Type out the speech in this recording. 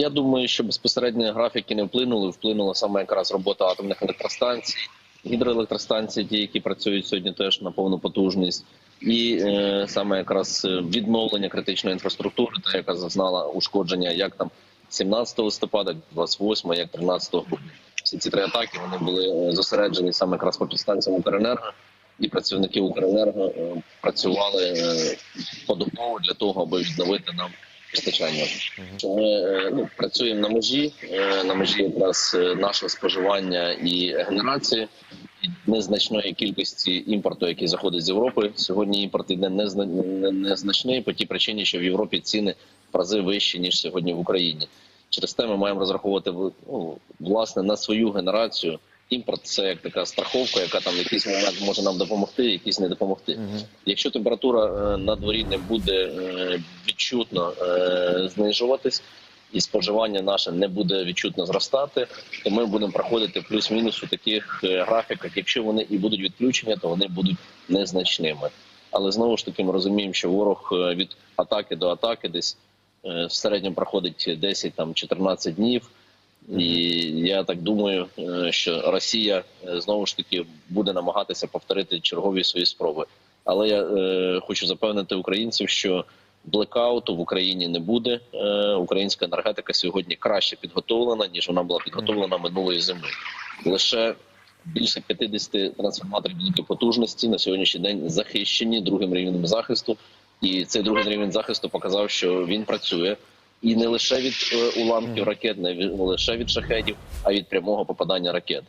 Я думаю, що безпосередньо графіки не вплинули. Вплинула саме якраз робота атомних електростанцій, гідроелектростанцій, ті, які працюють сьогодні, теж на повну потужність, і е, саме якраз е, відновлення критичної інфраструктури, та яка зазнала ушкодження, як там 17 листопада, 28, як 13 грудня. Всі ці три атаки вони були е, зосереджені саме якраз по підстанціям Укренерго, і працівники Укренерго е, працювали подобово для того, аби відновити нам постачання. Ми е, ну, працюємо на межі, е, на межі якраз е, нашого споживання і генерації. Незначної кількості імпорту, який заходить з Європи. Сьогодні імпорт іде незна- незначний по тій причині, що в Європі ціни в рази вищі ніж сьогодні в Україні. Через те ми маємо розраховувати ну, власне на свою генерацію. Імпорт це як така страховка, яка там в якийсь момент може нам допомогти, якийсь не допомогти. Якщо температура е, на дворі не буде е, відчутно е, знижуватись і споживання наше не буде відчутно зростати, то ми будемо проходити плюс-мінус у таких графіках. Якщо вони і будуть відключення, то вони будуть незначними. Але знову ж таки ми розуміємо, що ворог від атаки до атаки десь в середньому проходить 10 там 14 днів. І я так думаю, е, що Росія е, знову ж таки буде намагатися повторити чергові свої спроби. Але я е, хочу запевнити українців, що блекауту в Україні не буде. Е, українська енергетика сьогодні краще підготовлена ніж вона була підготовлена минулої зими. Лише більше 50 трансформаторів великої потужності на сьогоднішній день захищені другим рівнем захисту. І цей другий рівень захисту показав, що він працює. І не лише від е, уламків ракет, не не лише від шахедів, а від прямого попадання ракет.